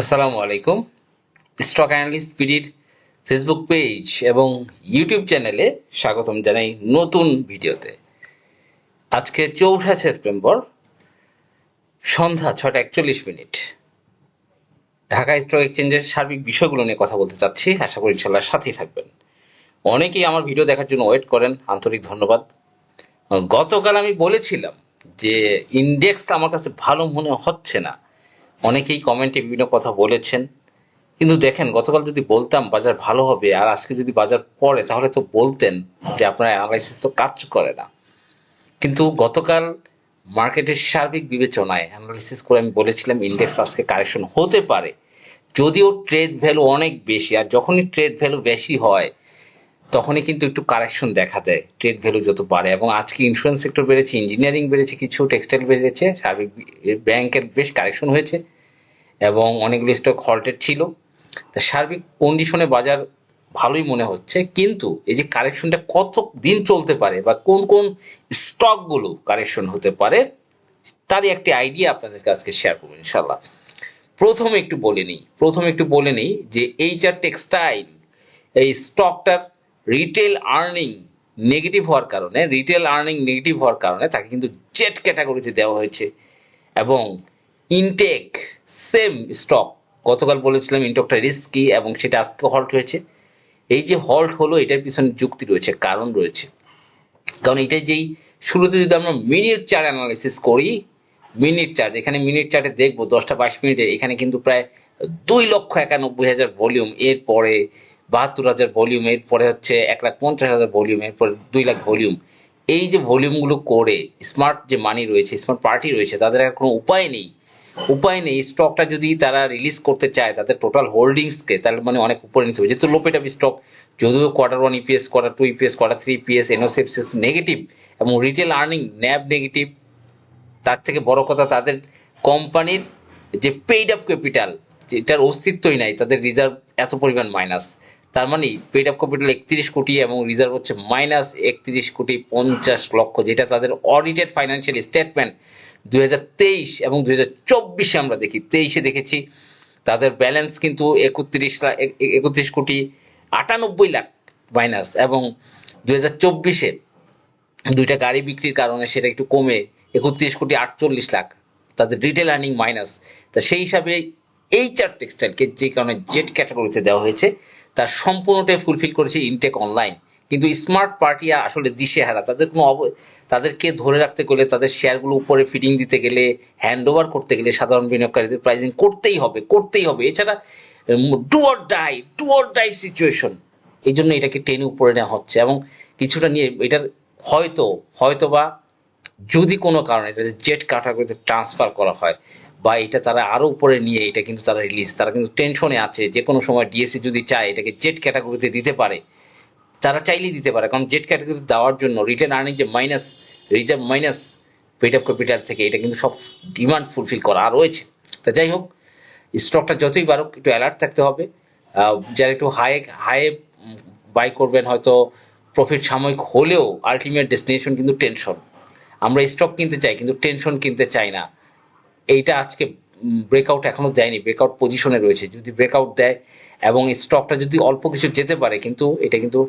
আসসালামু আলাইকুম। Stock analyst পিডির ফেসবুক পেজ এবং ইউটিউব চ্যানেলে স্বাগতম জানাই নতুন ভিডিওতে। আজকে চৌঠা সেপ্টেম্বর, সন্ধ্যা ছটা একচল্লিশ মিনিট। ঢাকা স্টক এক্সচেঞ্জের সার্বিক বিষয়গুলো নিয়ে কথা বলতে চাচ্ছি। আশা করি ইনশাল্লাহ সাথেই থাকবেন। অনেকেই আমার ভিডিও দেখার জন্য ওয়েট করেন। আন্তরিক ধন্যবাদ। গতকাল আমি বলেছিলাম যে ইন্ডেক্স আমার কাছে ভালো মনে হচ্ছে না। অনেকেই কমেন্টে বিভিন্ন কথা বলেছেন। কিন্তু দেখেন, গতকাল যদি বলতাম বাজার ভালো হবে আর আজকে যদি বাজার পড়ে, তাহলে তো বলতেন যে আপনার অ্যানালাইসিস তো কাজ করে না। কিন্তু গতকাল মার্কেটের সার্বিক বিবেচনায় অ্যানালিসিস করে আমি বলেছিলাম ইন্ডেক্স আজকে কারেকশন হতে পারে। যদিও ট্রেড ভ্যালু অনেক বেশি, আর যখনই ট্রেড ভ্যালু বেশি হয় তখনই কিন্তু একটু কারেকশন দেখা দেয় ট্রেড ভ্যালু যত বাড়ে। এবং আজকে ইন্স্যুরেন্স সেক্টর বেড়েছে ইঞ্জিনিয়ারিং বেড়েছে, কিছু টেক্সটাইল বেড়েছে, সার্বিক ব্যাংকের বেশ কারেকশন হয়েছে এবং অনেকগুলো স্টক হল্টেড ছিল। তা সার্বিক কন্ডিশনে বাজার ভালোই মনে হচ্ছে, কিন্তু এই যে কারেকশনটা কত দিন চলতে পারে বা কোন কোন স্টকগুলো কারেকশন হতে পারে, তারই একটি আইডিয়া আপনাদের আজকে শেয়ার করব ইনশাল্লাহ প্রথমে একটু বলে নিই, প্রথমে একটু বলে নিই যে এইচআর টেক্সটাইল এই স্টকটার রিটেল আর্নিং নেগেটিভ হওয়ার কারণে রিটেল আর্নিং নেগেটিভ হওয়ার কারণে তাকে কিন্তু জেট ক্যাটাগরিতে দেওয়া হয়েছে। এবং ইনটেক সেম স্টক গতকাল বলেছিলাম ইনটকটা রিস্কি এবং সেটা আজকে হল্ট হয়েছে। এই যে হল্ট হলো, এটার পিছনে যুক্তি রয়েছে, কারণ রয়েছে। কারণ এটা যেই শুরুতে যদি আমরা মিনিট চার্ট অ্যানালাইসিস করি মিনিট চার্ট এখানে মিনিট চার্টে দেখব, দশটা বাইশ মিনিটে, এখানে কিন্তু প্রায় দুই লক্ষ একানব্বই হাজার ভলিউম এরপরে বাহাত্তর হাজার ভলিউম এরপরে হচ্ছে এক লাখ পঞ্চাশ হাজার ভলিউম এরপরে দুই লাখ ভলিউম এই যে ভলিউমগুলো করে স্মার্ট যে মানি রয়েছে স্মার্ট পার্টি রয়েছে, তাদের আর কোনো উপায় নেই। উপায় নেই স্টকটা যদি তারা রিলিজ করতে চায়, তাদের টোটাল হোল্ডিংসকে তাহলে মানে অনেক উপরে নিতে হবে। যেহেতু লোপেট স্টক যদিও quarter one EPS quarter two EPS quarter three EPS এনওসিএফসিস negative এবং রিটেল আর্নিং ন্যাব নেগেটিভ তার থেকে বড় কথা তাদের কোম্পানির যে পেইড আপ ক্যাপিটাল যেটার অস্তিত্বই নাই, তাদের রিজার্ভ এত পরিমাণ মাইনাস তার মানে পেড আপ ক্যাপিটাল একত্রিশ কোটি এবং রিজার্ভ হচ্ছে মাইনাস একত্রিশ কোটি পঞ্চাশ লক্ষ, যেটা তাদের অডিটেড ফাইন্যান্সিয়াল স্টেটমেন্ট দুই হাজার তেইশ এবং হাজার চব্বিশে আমরা দেখি। তেইশে দেখেছি, তাদের ব্যালেন্স কিন্তু একত্রিশ লাখ একত্রিশ কোটি আটানব্বই লাখ মাইনাস এবং দুই হাজার চব্বিশে দুইটা গাড়ি বিক্রির কারণে সেটা একটু কমে একত্রিশ কোটি আটচল্লিশ লাখ, তাদের রিটেল আর্নিং মাইনাস তা সেই হিসাবে এই চার টেক্সটাইলকে যে কারণে জেড ক্যাটাগরিতে দেওয়া হয়েছে তার সম্পূর্ণটাই ফুলফিল করেছে ইনটেক অনলাইন কিন্তু স্মার্ট পার্টি আসলে দিশেহারা, তাদের কোনো অব তাদেরকে ধরে রাখতে গেলে, তাদের শেয়ারগুলো উপরে ফিডিং দিতে গেলে হ্যান্ড ওভার করতে গেলে সাধারণ বিনিয়োগকারীদের প্রাইজিং করতেই হবে করতেই হবে। এছাড়া do or die do or die situation এই জন্য এটাকে টেনে উপরে নেওয়া হচ্ছে। এবং কিছুটা নিয়ে এটার হয়তো হয়তো বা যদি কোনো কারণে এটা জেট ক্যাটাগরিতে ট্রান্সফার করা হয় বা এটা তারা আরও উপরে নিয়ে এটা কিন্তু তারা রিলিজ তারা কিন্তু টেনশনে আছে। যে কোনো সময় ডিএসসি যদি চায় এটাকে জেট ক্যাটাগরিতে দিতে পারে, তারা চাইলেই দিতে পারে। কারণ জেট ক্যাটাগরিতে দেওয়ার জন্য রিটার্ন আর্নিং যে minus reserve minus paid of capital থেকে এটা কিন্তু সব ডিমান্ড ফুলফিল করা রয়েছে। তা যাই হোক স্টকটা যতই বাড়ুক, একটু অ্যালার্ট থাকতে হবে। যারা একটু হাই হাই বাই করবেন হয়তো প্রফিট সাময়িক হলেও আলটিমেট ডেস্টিনেশন কিন্তু টেনশন আমরা স্টক কিনতে চাই, কিন্তু টেনশন কিনতে চাই না। এইটা আজকে ব্রেকআউট এখনও দেয়নি ব্রেকআউট পজিশনে রয়েছে। যদি ব্রেকআউট দেয় এবং স্টকটা যদি অল্প কিছু যেতে পারে, কিন্তু এটা কিন্তু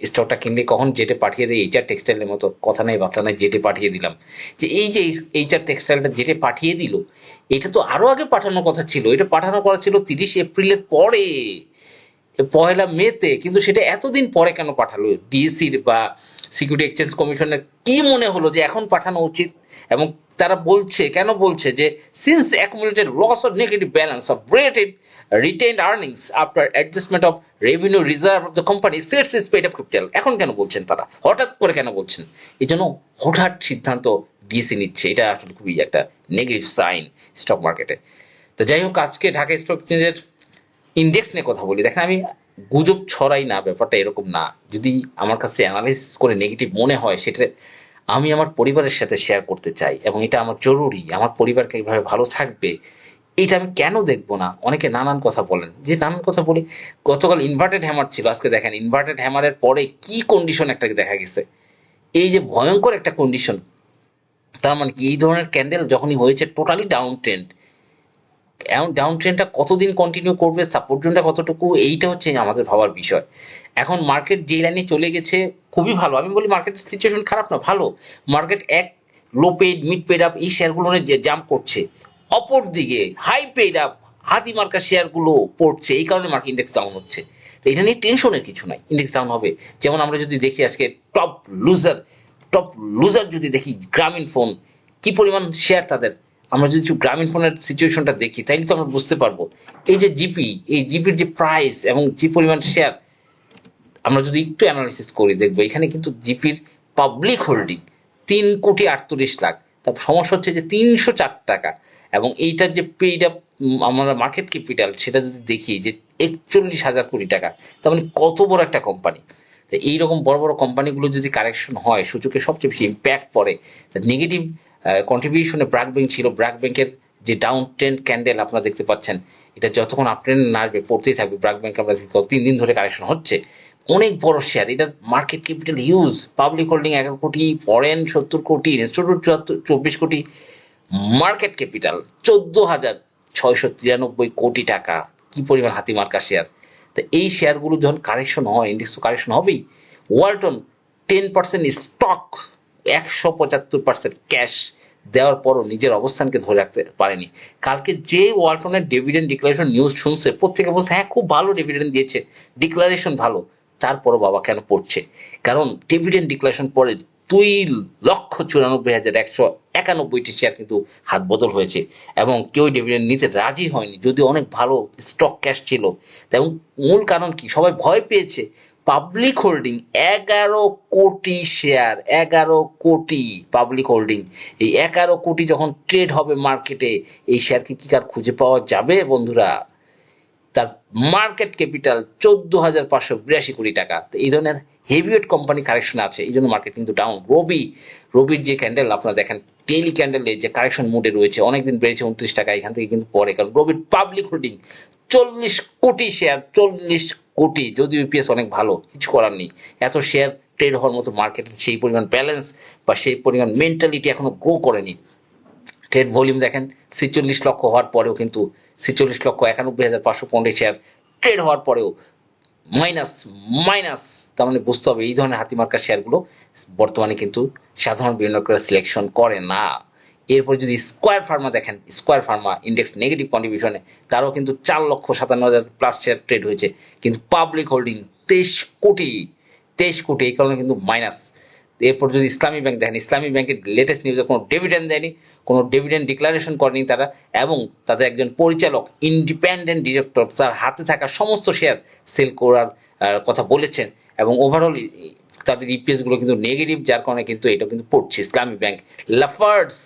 স্টকটা কিনলে কখন জেটে পাঠিয়ে দেয় এইচআর টেক্সটাইলের মতো কথা নেই, বার্তা নেই, জেটে পাঠিয়ে দিলাম। যে এই যে এইচআর টেক্সটাইলটা জেটে পাঠিয়ে দিল, এটা তো আরও আগে পাঠানোর কথা ছিল। এটা পাঠানো করা ছিল তিরিশ এপ্রিলের পরে, পয়লা মেতে। কিন্তু সেটা এতদিন পরে কেন পাঠালো? ডিএসির বা সিকিউরিটি এক্সচেঞ্জ কমিশনের কি মনে হলো যে এখন পাঠানো উচিত? এবং তারা বলছে, কেন বলছে যে since accumulated loss of negative balance of rated retained earnings after adjustment of revenue reserve of the company sets is paid of capital এখন কেন বলছেন তারা? হঠাৎ করে কেন বলছেন? এই জন্য হঠাৎ সিদ্ধান্ত ডিএসি নিচ্ছে। এটা আসলে খুবই একটা নেগেটিভ সাইন স্টক মার্কেটে তো যাই হোক, আজকে ঢাকা স্টক এক্সচেঞ্জের ইন্ডেক্স নিয়ে কথা বলি। দেখেন, আমি গুজব ছড়াই না, ব্যাপারটা এরকম না। যদি আমার কাছে অ্যানালাইসিস করে নেগেটিভ মনে হয়, সেটা আমি আমার পরিবারের সাথে শেয়ার করতে চাই এবং এটা আমার জরুরি, আমার পরিবারকে এইভাবে ভালো থাকবে, এটা আমি কেন দেখব না? অনেকে নানান কথা বলেন। যে নানান কথা বলি, গতকাল ইনভার্টেড হ্যামার ছিল, আজকে দেখেন ইনভার্টেড হ্যামারের পরে কি কন্ডিশন একটা দেখা গেছে। এই যে ভয়ঙ্কর একটা কন্ডিশন তার মানে কি এই ধরনের ক্যান্ডেল যখনই হয়েছে টোটালি ডাউন ট্রেন্ড ডাউন ট্রেনটা কতদিন কন্টিনিউ করবে সাপোর্ট জোনটা কতটুকু, এইটা হচ্ছে আমাদের ভাবার বিষয়। এখন মার্কেট যে লাইনে চলে গেছে, খুবই ভালো। আমি বলি মার্কেটের সিচুয়েশন খারাপ না, ভালো। মার্কেট এক low paid mid paid up এই শেয়ারগুলো যে জাম্প করছে, অপর দিকে হাই পেড আপ হাতি মার্কা শেয়ারগুলো পড়ছে, এই কারণে মার্কেট ইন্ডেক্স ডাউন হচ্ছে। তো এটা নিয়ে টেনশনের কিছু নাই ইন্ডেক্স ডাউন হবে। যেমন আমরা যদি দেখি আজকে টপ লুজার টপ লুজার যদি দেখি, গ্রামীণ ফোন কি পরিমাণ শেয়ার তাদের? আমরা যদি গ্রামীণ ফোনের সিচুয়েশনটা দেখি, তাইলে তো আমরা বুঝতে পারব। এই যে জিপি এই জিপির যে প্রাইস এবং যে পরিমাণ শেয়ার আমরা যদি একটু অ্যানালিসিস করি, দেখব এখানে কিন্তু জিপির পাবলিক হোল্ডিং তিন কোটি আটত্রিশ লাখ। তার সমস্যা হচ্ছে যে তিনশো চার টাকা। এবং এইটার যে পেইড আপ আমরা মার্কেট ক্যাপিটাল সেটা যদি দেখি যে একচল্লিশ হাজার কোটি টাকা, তার মানে কত বড় একটা কোম্পানি এইরকম বড় বড় কোম্পানিগুলো যদি কারেকশন হয়, সূচকে সবচেয়ে বেশি ইম্প্যাক্ট পড়ে নেগেটিভ কন্ট্রিবিউশনে ব্র্যাক ব্যাংক ছিল। ব্র্যাক ব্যাংকের যে ডাউন ট্রেন্ড ক্যান্ডেল আপনারা দেখতে পাচ্ছেন, এটা যতক্ষণ আপ ট্রেন্ড নাড়বে পড়তেই থাকবে। ব্র্যাক ব্যাংক আমরা তিন দিন ধরে কারেকশন হচ্ছে। অনেক বড় শেয়ার এটার market capital huge public holding এগারো কোটি ফরেন সত্তর কোটি ইনস্টিটিউট চুয়াত্তর, চব্বিশ কোটি মার্কেট ক্যাপিটাল চোদ্দ হাজার ছয়শো তিরানব্বই কোটি টাকা। কি পরিমাণ হাতি মার্কা শেয়ার তো এই শেয়ারগুলো যখন কারেকশন হয় ইন্ডেক্স তো কারেকশন হবেই ওয়ালটন টেন পার্সেন্ট স্টক একশো পঁচাত্তর পার্সেন্ট ক্যাশ দেওয়ার পরও নিজের অবস্থানকে ধরে রাখতে পারেনি। কালকে যে ওয়ালটনের ডিভিডেন্ড ডিক্লারেশন নিউজ শুনছে, প্রত্যেকে বলছে হ্যাঁ খুব ভালো ডিভিডেন্ড দিয়েছে। ডিক্লারেশন ভালো। তারপরও বাবা কেন পড়ছে? কারণ ডিভিডেন্ড ডিক্লারেশন পরে দুই লক্ষ চুরানব্বই হাজার একশো একানব্বইটি শেয়ার কিন্তু হাত বদল হয়েছে এবং কেউ ডিভিডেন্ড নিতে রাজি হয়নি। যদি অনেক ভালো স্টক ক্যাশ ছিল। এবং মূল কারণ কি? সবাই ভয় পেয়েছে পাবলিক হোল্ডিং এগারো কোটি শেয়ার এগারো কোটি পাবলিক হোল্ডিং এই এগারো কোটি যখন ট্রেড হবে মার্কেটে এই শেয়ারকে কি কার খুঁজে পাওয়া যাবে বন্ধুরা? তার মার্কেট ক্যাপিটাল চোদ্দ হাজার পাঁচশো বিরাশি কোটি টাকা। তো এই ধরনের হেভিওয়েট কোম্পানি কারেকশন আছে, এই জন্য মার্কেট কিন্তু ডাউন রবি, রবির যে ক্যান্ডেল আপনারা দেখেন ডেইলি ক্যান্ডেলে যে কারেকশন মুডে রয়েছে, অনেকদিন বেড়েছে উনত্রিশ টাকা, এখান থেকে কিন্তু পরে। কারণ রবির পাবলিক হোল্ডিং চল্লিশ কোটি শেয়ার চল্লিশ কোটি। যদি ইউপিএস অনেক ভালো, কিছু করার নেই। এত শেয়ার ট্রেড হওয়ার মতো মার্কেট সেই পরিমাণ ব্যালেন্স বা সেই পরিমাণ মেন্টালিটি এখনও গ্রো করেনি। ট্রেড ভলিউম দেখেন, ছেচল্লিশ লক্ষ হওয়ার পরেও কিন্তু, ছেচল্লিশ লক্ষ একানব্বই হাজার পাঁচশো পনেরো শেয়ার ট্রেড হওয়ার পরেও মাইনাস মাইনাস তার মানে বুঝতে হবে এই ধরনের হাতিমার্কা শেয়ারগুলো বর্তমানে কিন্তু সাধারণ বিনিয়োগকারীরা সিলেকশন করে না। এরপর যদি স্কোয়ার ফার্মা দেখেন স্কোয়ার ফার্মা ইন্ডেক্স নেগেটিভ কন্ট্রিবিউশনে তারও কিন্তু চার লক্ষ সাতান্ন হাজার প্লাস শেয়ার ট্রেড হয়েছে। কিন্তু পাবলিক হোল্ডিং তেইশ কোটি তেইশ কোটি, এই কারণে কিন্তু মাইনাস এরপর যদি ইসলামী ব্যাংক দেখেন, ইসলামী ব্যাংকের লেটেস্ট নিউজে কোনো ডিভিডেন্ড দেয়নি, কোনো ডিভিডেন্ড ডিক্লারেশন করেনি তারা, এবং তাদের একজন পরিচালক ইন্ডিপেন্ডেন্ট ডিরেক্টর তার হাতে থাকা সমস্ত শেয়ার সেল করার কথা বলেছেন। এবং ওভারঅল তাদের ইপিএসগুলো কিন্তু নেগেটিভ যার কারণে কিন্তু এটা কিন্তু পড়ছে। Islami bank Lafarge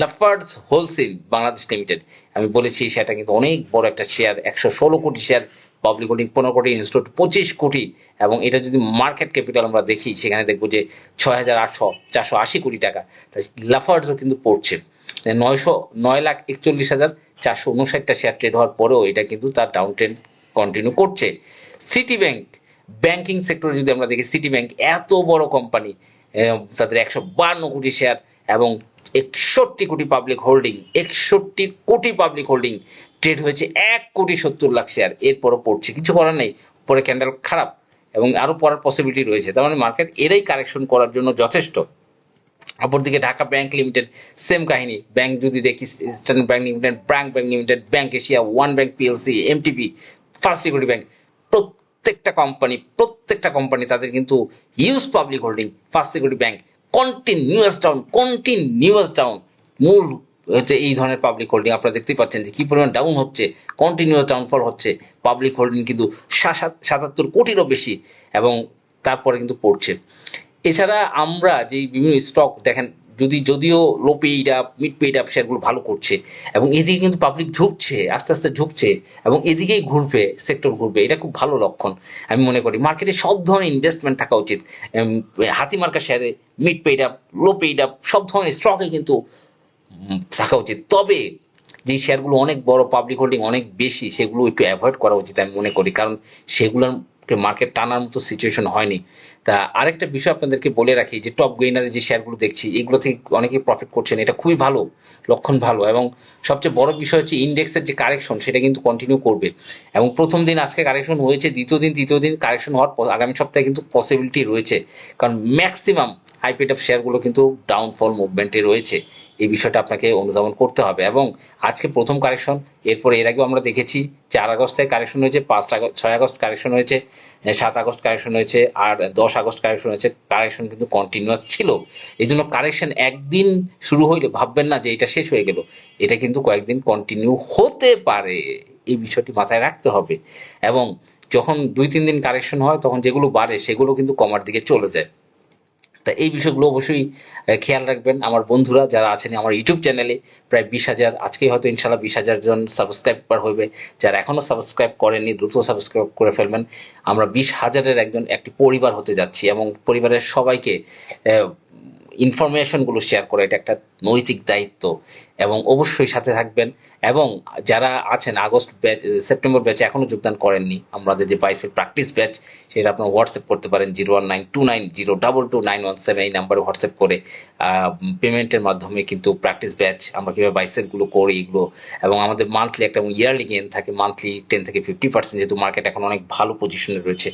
Lafarge Holcim Bangladesh limited আমি বলেছি সেটা কিন্তু অনেক বড় একটা শেয়ার, একশো ষোলো কোটি শেয়ার পাবলিক হোল্ডিং পনেরো কোটি ইনস্টিটিউট পঁচিশ কোটি, এবং এটা যদি মার্কেট ক্যাপিটাল আমরা দেখি, সেখানে দেখব যে ছয় হাজার আটশো, চারশো আশি কোটি টাকা। তাই লাফার্ডসও কিন্তু পড়ছে। নয়শো, নয় লাখ একচল্লিশ হাজার চারশো উনষাটটা শেয়ার ট্রেড হওয়ার পরেও এটা কিন্তু তার ডাউন ট্রেন্ড কন্টিনিউ করছে। সিটি ব্যাংক ব্যাংকিং সেক্টরে যদি আমরা দেখি সিটি ব্যাংক এত বড় কোম্পানি তাদের একশো বান্ন কোটি শেয়ার, এবং একষট্টি কোটি পাবলিক হোল্ডিং একষট্টি কোটি পাবলিক হোল্ডিং ট্রেড হয়েছে, এক কোটি সত্তর লাখ শেয়ার এরপরও পড়ছে, কিছু করার নেই পরে ক্যান্ডেল খারাপ, এবং আরও পড়ার পসিবিলিটি রয়েছে। তার মানে মার্কেট এরাই কারেকশন করার জন্য যথেষ্ট। অপরদিকে ঢাকা ব্যাংক লিমিটেড সেম কাহিনী। ব্যাংক যদি দেখি eastern bank limited bank bank limited bank Asia one bank PLC MTB first security bank প্রত্যেকটা কোম্পানি প্রত্যেকটা কোম্পানি তাদের কিন্তু use public holding first security bank continuous down continuous down মূল হচ্ছে এই ধরনের পাবলিক হোল্ডিং আপনারা দেখতেই পাচ্ছেন যে কী পরিমাণ ডাউন হচ্ছে। কন্টিনিউয়াস ডাউনফল হচ্ছে। পাবলিক হোল্ডিং কিন্তু সাত- সাতাত্তর কোটিরও বেশি এবং তারপরে কিন্তু পড়ছে। এছাড়া আমরা যেই বিভিন্ন স্টক দেখেন যদি, যদিও low paid up mid paid up শেয়ারগুলো ভালো করছে, এবং এদিকে কিন্তু পাবলিক ঝুঁকছে, আস্তে আস্তে ঝুঁকছে, এবং এদিকেই ঘুরবে সেক্টর ঘুরবে, এটা খুব ভালো লক্ষণ, আমি মনে করি। মার্কেটে সব ধরনের ইনভেস্টমেন্ট থাকা উচিত হাতি মার্কা শেয়ারে mid paid up low paid up সব ধরনের স্টকে কিন্তু থাকা উচিত। তবে, যে শেয়ারগুলো অনেক বড় পাবলিক হোল্ডিং অনেক বেশি, সেগুলো একটু অ্যাভয়েড করা উচিত, আমি মনে করি, কারণ সেগুলোর মার্কেট টানার মতো সিচুয়েশন হয়নি। তা আরেকটা বিষয় আপনাদেরকে বলে রাখি, যে টপ গেইনারের যে শেয়ারগুলো দেখছি, এগুলো থেকে অনেকেই প্রফিট করছেন, এটা খুবই ভালো, লক্ষণ ভালো, এবং সবচেয়ে বড় বিষয় হচ্ছে ইন্ডেক্সের যে কারেকশন সেটা কিন্তু কন্টিনিউ করবে। এবং প্রথম দিন আজকে কারেকশন হয়েছে, দ্বিতীয় দিন, তৃতীয় দিন কারেকশন হওয়ার আগামী সপ্তাহে কিন্তু পসিবিলিটি রয়েছে। কারণ ম্যাক্সিমাম হাইপেট অফ শেয়ারগুলো কিন্তু ডাউনফল মুভমেন্টে রয়েছে। এই বিষয়টা আপনাকে অনুধাবন করতে হবে। এবং আজকে প্রথম কারেকশন, এরপর এর আগেও আমরা দেখেছি চার আগস্টে কারেকশন হয়েছে, পাঁচ আগস্ট, ছয় আগস্ট কারেকশন হয়েছে সাত আগস্ট কারেকশন হয়েছে, আর দশ আগস্ট কারেকশন হয়েছে। কারেকশন কিন্তু কন্টিনিউয়াস ছিল। এই জন্য কারেকশন একদিন শুরু হইলে ভাববেন না যে এটা শেষ হয়ে গেল। এটা কিন্তু কয়েকদিন কন্টিনিউ হতে পারে। এই বিষয়টি মাথায় রাখতে হবে। এবং যখন দুই তিন দিন কারেকশন হয়, তখন যেগুলো বাড়ে, সেগুলো কিন্তু কমার দিকে চলে যায়। তা এই বিষয়গুলো অবশ্যই খেয়াল রাখবেন। আমার বন্ধুরা যারা আছেন আমার ইউটিউব চ্যানেলে, প্রায় বিশ হাজার, আজকেই হয়তো ইনশাল্লাহ বিশ হাজার জন সাবস্ক্রাইবার হবে। যারা এখনও সাবস্ক্রাইব করেনি দ্রুত সাবস্ক্রাইব করে ফেলবেন। আমরা বিশ হাজারের একজন, একটি পরিবার হতে যাচ্ছি এবং পরিবারের সবাইকে ইনফরমেশনগুলো শেয়ার করা, এটা একটা নৈতিক দায়িত্ব। এবং অবশ্যই সাথে থাকবেন। এবং যারা আছেন, আগস্ট ব্যাচ, সেপ্টেম্বর ব্যাচে এখনও যোগদান করেননি, আমাদের যে বাইসের প্র্যাকটিস ব্যাচ সেটা আপনারা হোয়াটসঅ্যাপ করতে পারেন zero one nine two nine zero double two nine one seven এই নাম্বারে হোয়াটসঅ্যাপ করে পেমেন্টের মাধ্যমে কিন্তু প্র্যাকটিস ব্যাচ আমরা কীভাবে বাইসেটগুলো করি এগুলো। এবং আমাদের মান্থলি একটা ইয়ারলি গেন থাকে মান্থলি টেন থেকে ফিফটি পার্সেন্ট যেহেতু মার্কেট এখন অনেক ভালো পজিশনে রয়েছে।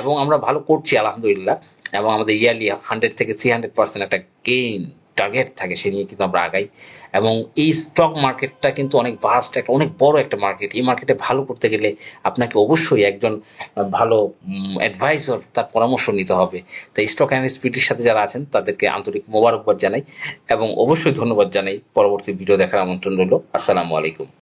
এবং আমরা ভালো করছি, আলহামদুলিল্লাহ। এবং আমাদের ইয়ারলি হান্ড্রেড থেকে থ্রি হান্ড্রেড পার্সেন্ট একটা গেইন টার্গেট থাকে, সে নিয়ে কিন্তু আমরা আগাই। এবং এই স্টক মার্কেটটা কিন্তু অনেক ভাস্ট একটা, অনেক বড় একটা মার্কেট এই মার্কেটে ভালো করতে গেলে আপনাকে অবশ্যই একজন ভালো অ্যাডভাইজার তার পরামর্শ নিতে হবে। তাই স্টক অ্যানালিস্টপিটির সাথে যারা আছেন, তাদেরকে আন্তরিক মোবারকবাদ জানাই এবং অবশ্যই ধন্যবাদ জানাই। পরবর্তী ভিডিও দেখার আমন্ত্রণ রইল। আসসালামু আলাইকুম।